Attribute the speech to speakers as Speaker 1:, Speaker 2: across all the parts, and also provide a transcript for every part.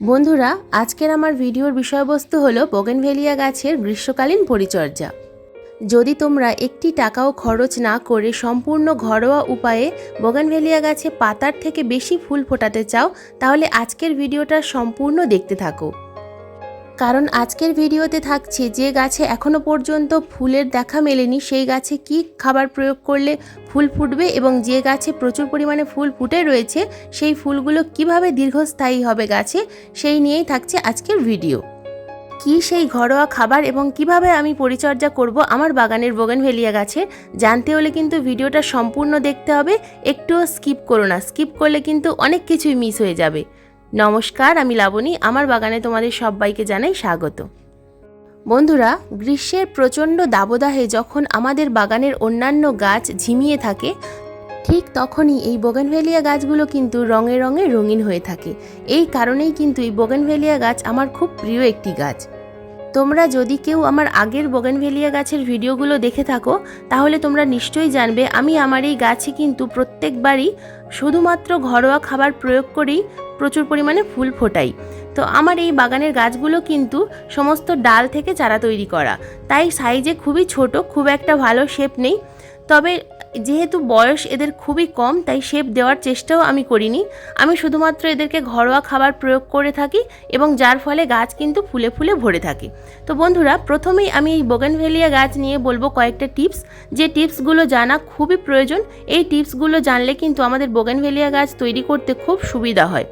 Speaker 1: বন্ধুরা, আজকের আমার ভিডিওর বিষয়বস্তু হলো বগেনভেলিয়া গাছের গ্রীষ্মকালীন পরিচর্যা। যদি তোমরা একটি টাকাও খরচ না করে সম্পূর্ণ ঘরোয়া উপায়ে বগেনভেলিয়া গাছে পাতার থেকে বেশি ফুল ফোটাতে চাও, তাহলে আজকের ভিডিওটা সম্পূর্ণ দেখতে থাকো। কারণ আজকের ভিডিওতে থাকছে যে গাছে এখনও পর্যন্ত ফুলের দেখা মেলেনি, সেই গাছে কি খাবার প্রয়োগ করলে ফুল ফুটবে এবং যে গাছে প্রচুর পরিমাণে ফুল ফুটে রয়েছে, সেই ফুলগুলো কীভাবে দীর্ঘস্থায়ী হবে গাছে, সেই নিয়েই থাকছে আজকের ভিডিও। কি সেই ঘরোয়া খাবার এবং কীভাবে আমি পরিচর্যা করব আমার বাগানের বোগেনভেলিয়া গাছে জানতে হলে কিন্তু ভিডিওটা সম্পূর্ণ দেখতে হবে, একটুও স্কিপ করো না, স্কিপ করলে কিন্তু অনেক কিছুই মিস হয়ে যাবে। নমস্কার, আমি লাবণী। আমার বাগানে তোমাদের সবাইকে জানাই স্বাগত। বন্ধুরা, গ্রীষ্মের প্রচণ্ড দাবদাহে যখন আমাদের বাগানের অন্যান্য গাছ ঝিমিয়ে থাকে, ঠিক তখনই এই বোগেনভেলিয়া গাছগুলো কিন্তু রঙে রঙে রঙিন হয়ে থাকে। এই কারণেই কিন্তু এই বোগেনভেলিয়া গাছ আমার খুব প্রিয় একটি গাছ। তোমরা যদি কেউ আমার আগের বোগেনভেলিয়া গাছের ভিডিওগুলো দেখে থাকো, তাহলে তোমরা নিশ্চয়ই জানবে, আমি আমার এই গাছে কিন্তু প্রত্যেকবারই শুধুমাত্র ঘরোয়া খাবার প্রয়োগ করেই প্রচুর পরিমাণে ফুল ফোটাই। তো আমার এই বাগানের গাছগুলো কিন্তু সমস্ত ডাল থেকে চারা তৈরি করা। তাই সাইজে খুবই ছোট, খুব একটা ভালো শেপ নেই। তবে যেহেতু বয়স এদের খুবই কম, তাই শেপ দেওয়ার চেষ্টাও আমি করিনি। আমি শুধুমাত্র এদেরকে ঘরোয়া খাবার প্রয়োগ করে থাকি এবং যার ফলে গাছ কিন্তু ফুলে ফুলে ভরে থাকে। তো বন্ধুরা, প্রথমেই আমি এই বোগেনভেলিয়া গাছ নিয়ে বলব কয়েকটা টিপস। যে টিপসগুলো জানা খুবই প্রয়োজন, এই টিপসগুলো জানলে কিন্তু আমাদের বোগেনভেলিয়া গাছ তৈরি করতে খুব সুবিধা হয়।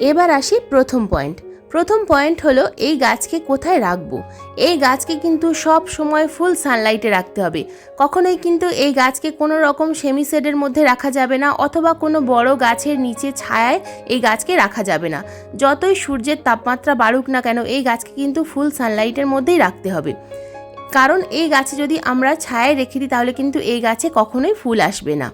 Speaker 1: এবার আসি প্রথম পয়েন্ট প্রথম পয়েন্ট হলো এই গাছকে কোথায় রাখব? এই গাছকে কিন্তু সব সময় ফুল সানলাইটে রাখতে হবে। কখনোই কিন্তু এই গাছকে কোনো রকম সেমি শেডের মধ্যে রাখা যাবে না অথবা কোনো বড় গাছের নিচে ছায়ায় এই গাছকে রাখা যাবে না। যতই সূর্যের তাপমাত্রা বাড়ুক না কেন এই গাছকে কিন্তু ফুল সানলাইটের মধ্যেই রাখতে হবে। কারণ এই গাছে যদি আমরা ছায়ায় রেখে দিই তাহলে কিন্তু এই গাছে কখনোই ফুল আসবে না।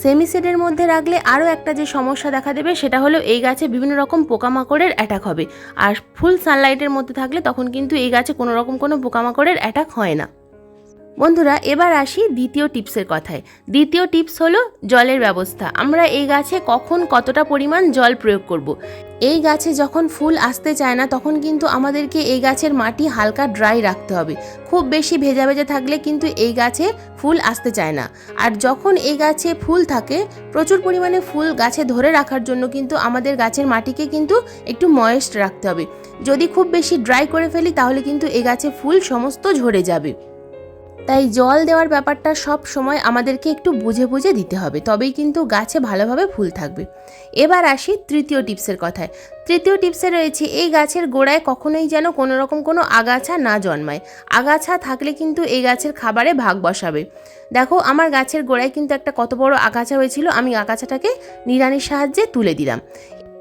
Speaker 1: সেমি মধ্যে রাখলে আরও একটা যে সমস্যা দেখা দেবে সেটা হলো এই গাছে বিভিন্ন রকম পোকামাকড়ের অ্যাটাক হবে। আর ফুল সানলাইটের মধ্যে থাকলে তখন কিন্তু এই গাছে কোনো রকম কোনো পোকামাকড়ের অ্যাটাক হয় না। বন্ধুরা, এবার আসি দ্বিতীয় টিপসের কথায়। দ্বিতীয় টিপস হলো জলের ব্যবস্থা। আমরা এই গাছে কখন কতটা পরিমাণ জল প্রয়োগ করব। এই গাছে যখন ফুল আসতে চায় না, তখন কিন্তু আমাদেরকে এই গাছের মাটি হালকা ড্রাই রাখতে হবে। খুব বেশি ভেজা ভেজা থাকলে কিন্তু এই গাছে ফুল আসতে চায় না। আর যখন এই গাছে ফুল থাকে, প্রচুর পরিমাণে ফুল গাছে ধরে রাখার জন্য কিন্তু আমাদের গাছের মাটিকে কিন্তু একটু ময়েস্ট রাখতে হবে। যদি খুব বেশি ড্রাই করে ফেলি, তাহলে কিন্তু এই গাছে ফুল সমস্ত ঝরে যাবে। তাই জল দেওয়ার ব্যাপারটা সব সময় আমাদেরকে একটু বুঝে বুঝে দিতে হবে, তবেই কিন্তু গাছে ভালোভাবে ফুল থাকবে। এবার আসি তৃতীয় টিপসের কথায়। তৃতীয় টিপসে রয়েছে, এই গাছের গোড়ায় কখনোই যেন কোনো রকম কোনো আগাছা না জন্মায়। আগাছা থাকলে কিন্তু এই গাছের খাবারে ভাগ বসাবে। দেখো, আমার গাছের গোড়ায় কিন্তু একটা কত বড় আগাছা হয়েছিল, আমি আগাছাটাকে নিড়ানির সাহায্যে তুলে দিলাম।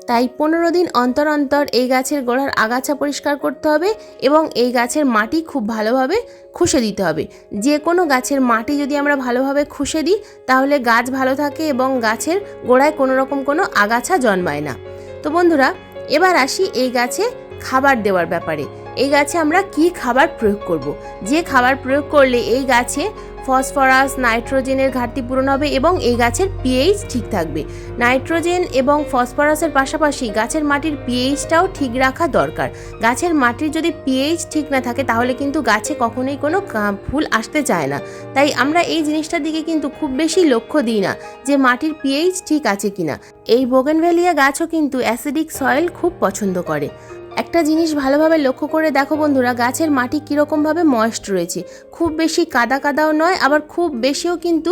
Speaker 1: তাই পনেরো দিন অন্তর অন্তর এই গাছের গোড়ার আগাছা পরিষ্কার করতে হবে এবং এই গাছের মাটি খুব ভালোভাবে খুশে দিতে হবে। যে কোনো গাছের মাটি যদি আমরা ভালোভাবে খুশে দিই, তাহলে গাছ ভালো থাকে এবং গাছের গোড়ায় কোনো রকম কোনো আগাছা জন্মায় না। তো বন্ধুরা, এবার আসি এই গাছে খাবার দেওয়ার ব্যাপারে। এই গাছে আমরা কি খাবার প্রয়োগ করব। যে খাবার প্রয়োগ করলে এই গাছে ফসফরাস, নাইট্রোজেনের ঘাটতি পূরণ হবে এবং এই গাছের পিএইচ ঠিক থাকবে। নাইট্রোজেন এবং ফসফরাসের পাশাপাশি গাছের মাটির পিএইচটাও ঠিক রাখা দরকার। গাছের মাটির যদি পিএইচ ঠিক না থাকে, তাহলে কিন্তু গাছে কখনোই কোনো ফুল আসতে চায় না। তাই আমরা এই জিনিসটার দিকে কিন্তু খুব বেশি লক্ষ্য দিই না যে মাটির পিএইচ ঠিক আছে কিনা। এই বোগেনভেলিয়া গাছও কিন্তু অ্যাসিডিক সয়েল খুব পছন্দ করে। একটা জিনিস ভালোভাবে লক্ষ্য করে দেখো বন্ধুরা, গাছের মাটি কীরকমভাবে ময়েস্ট রয়েছে। খুব বেশি কাদা কাদাও নয়, আবার খুব বেশিও কিন্তু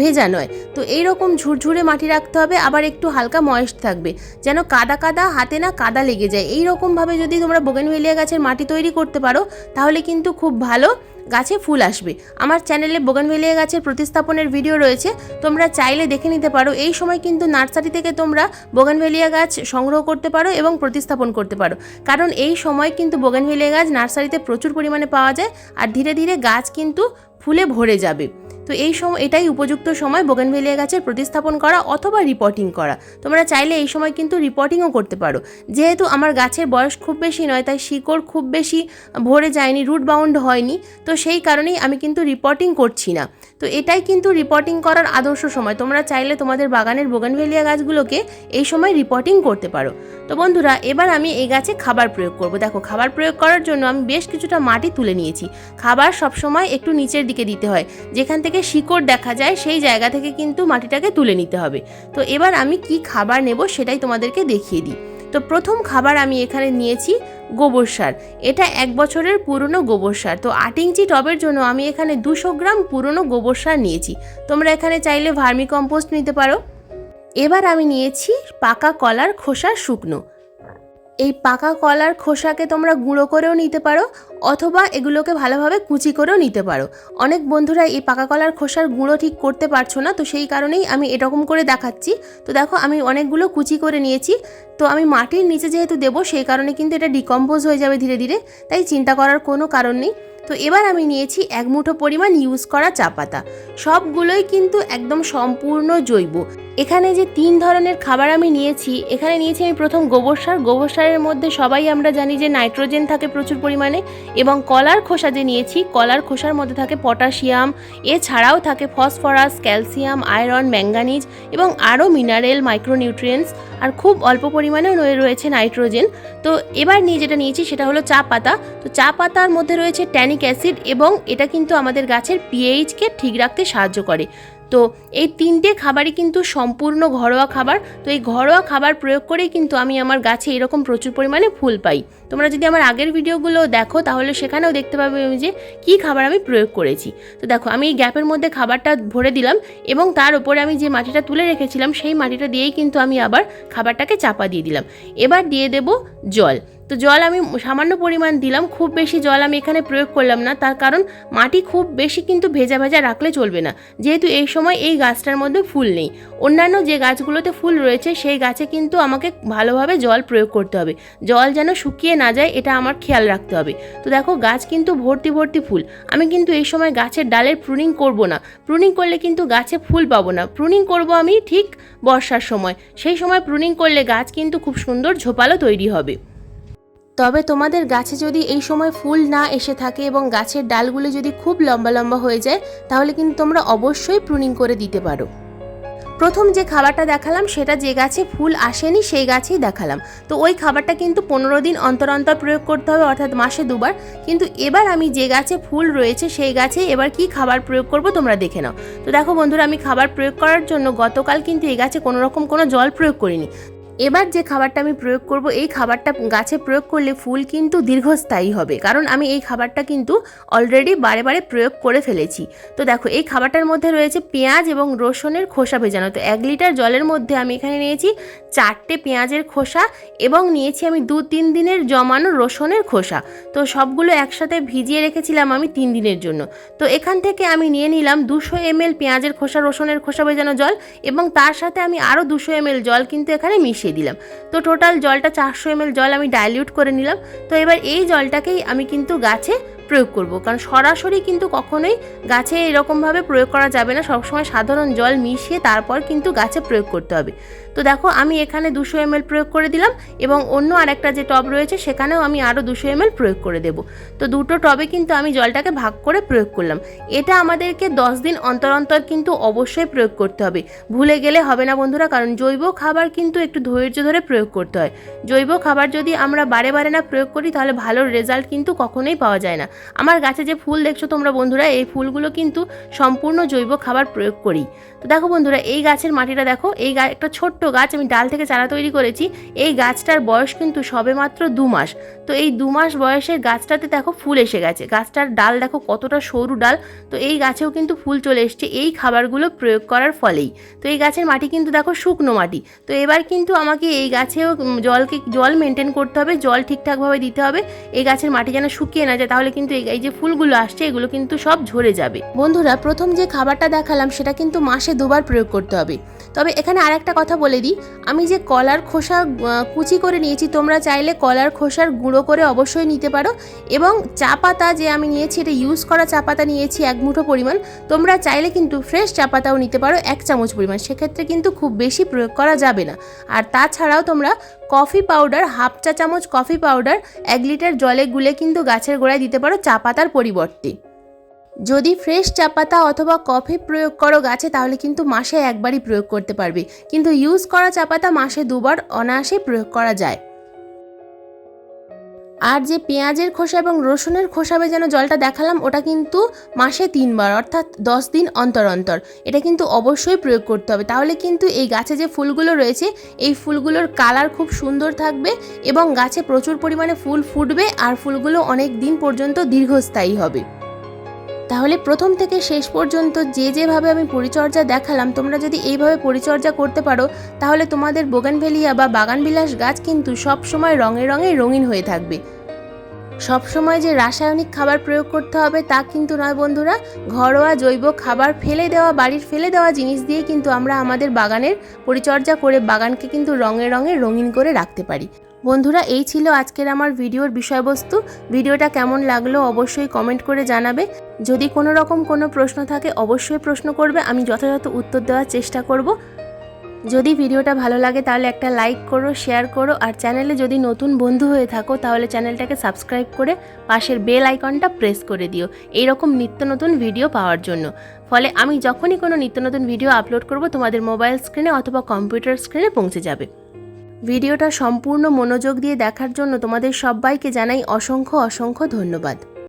Speaker 1: ভেজা নয়। তো এই রকম ঝুরঝুরে মাটি রাখতে হবে, আবার একটু হালকা ময়েস্ট থাকবে, যেন কাদা কাদা হাতে না কাদা লেগে যায়। এই রকমভাবে যদি তোমরা বোগেনভেলিয়া গাছের মাটি তৈরি করতে পারো, তাহলে কিন্তু খুব ভালো গাছে ফুল আসবে। আমার চ্যানেলে বোগানভেলিয়া গাছের প্রতিস্থাপনের ভিডিও রয়েছে, তোমরা চাইলে দেখে নিতে পারো। এই সময় কিন্তু নার্সারি থেকে তোমরা বোগানভেলিয়া গাছ সংগ্রহ করতে পারো এবং প্রতিস্থাপন করতে পারো। কারণ এই সময় কিন্তু বোগানভেলিয়া গাছ নার্সারিতে প্রচুর পরিমাণে পাওয়া যায়, আর ধীরে ধীরে গাছ কিন্তু ফুলে ভরে যাবে। তো এই সময় এটাই উপযুক্ত সময় বোগেনভেলিয়া গাছের প্রতিস্থাপন করা অথবা রিপোর্টিং করা। তোমরা চাইলে এই সময় কিন্তু রিপোর্টিংও করতে পারো। যেহেতু আমার গাছের বয়স খুব বেশি নয়, তাই শিকড় খুব বেশি ভরে যায়নি রুট বাউন্ড হয়নি, তো সেই কারণেই আমি কিন্তু রিপোর্টিং করছি না। তো এটাই কিন্তু রিপোর্টিং করার আদর্শ সময়। তোমরা চাইলে তোমাদের বাগানের বোগানভেলিয়া গাছগুলোকে এই সময় রিপোর্টিং করতে পারো। তো বন্ধুরা, এবার আমি এই গাছে খাবার প্রয়োগ করব। দেখো, খাবার প্রয়োগ করার জন্য আমি বেশ কিছুটা মাটি তুলে নিয়েছি। খাবার সবসময় একটু নিচের দিকে দিতে হয়। যেখান থেকে শিকড় দেখা যায়, সেই জায়গা থেকে কিন্তু মাটিটাকে তুলে নিতে হবে। তো এবার আমি কি খাবার নেব সেটাই তোমাদেরকে দেখিয়ে দিই। তো প্রথম খাবার আমি এখানে নিয়েছি গোবর সার। এটা এক বছরের পুরনো গোবর সার। তো আট ইঞ্চি টবের জন্য আমি এখানে দুশো গ্রাম পুরনো গোবর সার নিয়েছি। তোমরা এখানে চাইলে ভার্মি কম্পোস্ট নিতে পারো। এবার আমি নিয়েছি পাকা কলার খোসা শুকনো। এই পাকা কলার খোসাকে তোমরা গুঁড়ো করেও নিতে পারো, অথবা এগুলোকে ভালোভাবে কুচি করেও নিতে পারো। অনেক বন্ধুরা এই পাকা কলার খোসার গুঁড়ো ঠিক করতে পারছ না, তো সেই কারণেই আমি এরকম করে দেখাচ্ছি। তো দেখো, আমি অনেকগুলো কুচি করে নিয়েছি। তো আমি মাটির নিচে যেহেতু দেবো, সেই কারণে কিন্তু এটা ডিকম্পোজ হয়ে যাবে ধীরে ধীরে, তাই চিন্তা করার কোনো কারণ নেই। তো এবার আমি নিয়েছি এক মুঠো পরিমাণ ইউজ করা চা পাতা। সবগুলোই কিন্তু একদম সম্পূর্ণ জৈব। এখানে যে তিন ধরনের খাবার আমি নিয়েছি, এখানে নিয়েছি আমি প্রথম গোবর সার। গোবর সারের মধ্যে সবাই আমরা জানি যে নাইট্রোজেন থাকে প্রচুর পরিমাণে এবং কলার খোসা যে নিয়েছি, কলার খোসার মধ্যে থাকে পটাশিয়াম, এছাড়াও থাকে ফসফরাস, ক্যালসিয়াম, আয়রন, ম্যাঙ্গানিজ এবং আরও মিনারেল, মাইক্রোনিউট্রিয়েন্টস আর খুব অল্প পরিমাণে রয়ে- রয়েছে নাইট্রোজেন। তো এবার নিয়ে যেটা নিয়েছি সেটা হলো চা পাতা। তো চা পাতার মধ্যে রয়েছে ট্যানিক অ্যাসিড এবং এটা কিন্তু আমাদের গাছের পিএইচকে ঠিক রাখতে সাহায্য করে। তো এই তিনটে খাবারই কিন্তু সম্পূর্ণ ঘরোয়া খাবার। তো এই ঘরোয়া খাবার প্রয়োগ করেই কিন্তু আমি আমার গাছে এরকম প্রচুর পরিমাণে ফুল পাই। তোমরা যদি আমার আগের ভিডিওগুলো দেখো, তাহলে সেখানেও দেখতে পাবে আমি যে কী খাবার আমি প্রয়োগ করেছি। তো দেখো, আমি এই গ্যাপের মধ্যে খাবারটা ভরে দিলাম এবং তার উপরে আমি যে মাটিটা তুলে রেখেছিলাম, সেই মাটিটা দিয়েই কিন্তু আমি আবার খাবারটাকে চাপা দিয়ে দিলাম। এবার দিয়ে দেব জল। তো জল আমি সামান্য পরিমাণ দিলাম, খুব বেশি জল আমি এখানে প্রয়োগ করলাম না। তার কারণ মাটি খুব বেশি কিন্তু ভেজা ভেজা রাখলে চলবে না। যেহেতু এই সময় এই গাছটার মধ্যে ফুল নেই। অন্যান্য যে গাছগুলোতে ফুল রয়েছে, সেই গাছে কিন্তু আমাকে ভালোভাবে জল প্রয়োগ করতে হবে। জল যেন শুকিয়ে না যায়, এটা আমার খেয়াল রাখতে হবে। তো দেখো, গাছ কিন্তু ভর্তি ভর্তি ফুল। আমি কিন্তু এই সময় গাছের ডালের প্রুনিং করব না। প্রুনিং করলে কিন্তু গাছে ফুল পাবো না। প্রুনিং করব আমি ঠিক বর্ষার সময়। সেই সময় প্রুনিং করলে গাছ কিন্তু খুব সুন্দর ঝোপালো তৈরি হবে। তবে তোমাদের গাছে যদি এই সময় ফুল না এসে থাকে এবং গাছের ডালগুলো যদি খুব লম্বা লম্বা হয়ে যায়, তাহলে কিন্তু তোমরা অবশ্যই প্রুনিং করে দিতে পারো। প্রথম যে খাবারটা দেখালাম, সেটা যে গাছে ফুল আসেনি, সেই গাছেই দেখালাম। তো ওই খাবারটা কিন্তু পনেরো দিন অন্তর অন্তর প্রয়োগ করতে হবে, অর্থাৎ মাসে দুবার। কিন্তু এবার আমি যে গাছে ফুল রয়েছে, সেই গাছে এবার কি খাবার প্রয়োগ করব তোমরা দেখে নাও। তো দেখো বন্ধুরা, আমি খাবার প্রয়োগ করার জন্য গতকাল কিন্তু এই গাছে কোনো রকম কোনো জল প্রয়োগ করিনি। এবার যে খাবারটা আমি প্রয়োগ করব, এই খাবারটা গাছে প্রয়োগ করলে ফুল কিন্তু দীর্ঘস্থায়ী হবে। কারণ আমি এই খাবারটা কিন্তু অলরেডি বারে বারে প্রয়োগ করে ফেলেছি। তো দেখো, এই খাবারটার মধ্যে রয়েছে পেঁয়াজ এবং রসুনের খোসা ভেজানো। তো এক লিটার জলের মধ্যে আমি এখানে নিয়েছি চারটে পেঁয়াজের খোসা এবং নিয়েছি আমি দু তিন দিনের জমানো রসুনের খোসা। তো সবগুলো একসাথে ভিজিয়ে রেখেছিলাম আমি তিন দিনের জন্য। তো এখান থেকে আমি নিয়ে নিলাম দুশো এমএল পেঁয়াজের খোসা, রসুনের খোসা ভেজানো জল এবং তার সাথে আমি আরও দুশো এমএল জল কিন্তু এখানে মিশিয়ে দিলাম। তো টোটাল জলটা চারশো এমএল জল আমি ডাইলিউট করে নিলাম। তো এবার এই জলটাকেই আমি কিন্তু গাছে প্রয়োগ করব। কারণ সরাসরি কিন্তু কখনোই গাছে এরকমভাবে প্রয়োগ করা যাবে না। সবসময় সাধারণ জল মিশিয়ে তারপর কিন্তু গাছে প্রয়োগ করতে হবে। তো দেখো, আমি এখানে দুশো এমএল প্রয়োগ করে দিলাম এবং অন্য আরেকটা যে টব রয়েছে সেখানেও আমি আরও দুশো এমএল প্রয়োগ করে দেব। তো দুটো টবে কিন্তু আমি জলটাকে ভাগ করে প্রয়োগ করলাম। এটা আমাদেরকে দশ দিন অন্তর অন্তর কিন্তু অবশ্যই প্রয়োগ করতে হবে। ভুলে গেলে হবে না বন্ধুরা, কারণ জৈব খাবার কিন্তু একটু ধৈর্য ধরে প্রয়োগ করতে হয়। জৈব খাবার যদি আমরা বারে বারে না প্রয়োগ করি, তাহলে ভালো রেজাল্ট কিন্তু কখনোই পাওয়া যায় না। আমার গাছে যে ফুল দেখছ তোমরা বন্ধুরা, এই ফুলগুলো কিন্তু সম্পূর্ণ জৈব খাবার প্রয়োগ করি। তো দেখো বন্ধুরা, এই গাছের মাটিটা দেখো, এই একটা ছোট্ট গাছ আমি ডাল থেকে চারা তৈরি করেছি, এই গাছটার বয়স কিন্তু সবেমাত্র দু মাস। তো এই দু মাস বয়সের গাছটাতে দেখো ফুল এসে গেছে। গাছটার ডাল দেখো কতটা সরু ডাল, তো এই গাছেও কিন্তু ফুল চলে এসছে। এই খাবারগুলো প্রয়োগ করার ফলেই। তো এই গাছের মাটি কিন্তু দেখো শুকনো মাটি। তো এবার কিন্তু আমাকে এই গাছেও জলকে, জল মেনটেন করতে হবে, জল ঠিকঠাকভাবে দিতে হবে। এই গাছের মাটি যেন শুকিয়ে না যায়, তাহলে কিন্তু এই এই যে ফুলগুলো আসছে, এগুলো কিন্তু সব ঝরে যাবে। বন্ধুরা, প্রথম যে খাবারটা দেখালাম, সেটা কিন্তু মাসে দুবার প্রয়োগ করতে হবে। তবে এখানে আরেকটা কথা বলে বলে দিই আমি যে কলার খোসা কুচি করে নিয়েছি, তোমরা চাইলে কলার খোসার গুঁড়ো করে অবশ্যই নিতে পারো। এবং চা পাতা যে আমি নিয়েছি, এটা ইউজ করা চা পাতা নিয়েছি এক মুঠো পরিমাণ। তোমরা চাইলে কিন্তু ফ্রেশ চা পাতাও নিতে পারো এক চামচ পরিমাণ। সেক্ষেত্রে কিন্তু খুব বেশি প্রয়োগ করা যাবে না। আর তাছাড়াও তোমরা কফি পাউডার হাফ চা চামচ কফি পাউডার এক লিটার জলে গুলে কিন্তু গাছের গোড়ায় দিতে পারো চা পাতার পরিবর্তে। যদি ফ্রেশ চা পাতা অথবা কফি প্রয়োগ করো গাছে, তাহলে কিন্তু মাসে একবারই প্রয়োগ করতে পারবে। কিন্তু ইউজ করা চা পাতা মাসে দুবার অনায়াসে প্রয়োগ করা যায়। আর যে পেঁয়াজের খোসা এবং রসুনের খোসাবে যেন জলটা দেখালাম, ওটা কিন্তু মাসে তিনবার, অর্থাৎ দশ দিন অন্তর অন্তর। এটা কিন্তু অবশ্যই প্রয়োগ করতে হবে। তাহলে কিন্তু এই গাছে যে ফুলগুলো রয়েছে, এই ফুলগুলোর কালার খুব সুন্দর থাকবে এবং গাছে প্রচুর পরিমাণে ফুল ফুটবে, আর ফুলগুলো অনেক দিন পর্যন্ত দীর্ঘস্থায়ী হবে। তাহলে প্রথম থেকে শেষ পর্যন্ত যে যেভাবে আমি পরিচর্যা দেখালাম, তোমরা যদি এইভাবে পরিচর্যা করতে পারো, তাহলে তোমাদের বোগানভেলিয়া বা বাগানবিলাস গাছ কিন্তু সব সময় রঙে রঙে রঙিন হয়ে থাকবে। সব সময় যে রাসায়নিক খাবার প্রয়োগ করতে হবে, তা কিন্তু নয় বন্ধুরা। ঘরোয়া জৈব খাবার ফেলে দেওয়া, বাড়ির ফেলে দেওয়া জিনিস দিয়ে কিন্তু আমরা আমাদের বাগানের পরিচর্যা করে বাগানকে কিন্তু রঙে রঙে রঙিন করে রাখতে পারি। বন্ধুরা, এই ছিল আজকের আমার ভিডিওর বিষয়বস্তু। ভিডিওটা কেমন লাগল অবশ্যই কমেন্ট করে জানাবে। যদি কোনো রকম কোনো প্রশ্ন থাকে, অবশ্যই প্রশ্ন করবে। আমি যথাযথ উত্তর দেওয়ার চেষ্টা করব। যদি ভিডিওটা ভালো লাগে, তাহলে একটা লাইক করো, শেয়ার করো। আর চ্যানেলে যদি নতুন বন্ধু হয়ে থাকো, তাহলে চ্যানেলটাকে সাবস্ক্রাইব করে পাশের বেল আইকনটা প্রেস করে দিও। এইরকম নিত্য নতুন ভিডিও পাওয়ার জন্য। ফলে আমি যখনই কোনো নিত্য নতুন ভিডিও আপলোড করব, তোমাদের মোবাইল স্ক্রিনে অথবা কম্পিউটার স্ক্রিনে পৌঁছে যাবে। ভিডিওটা সম্পূর্ণ মনোযোগ দিয়ে দেখার জন্য তোমাদের সবাইকে জানাই অসংখ্য অসংখ্য ধন্যবাদ।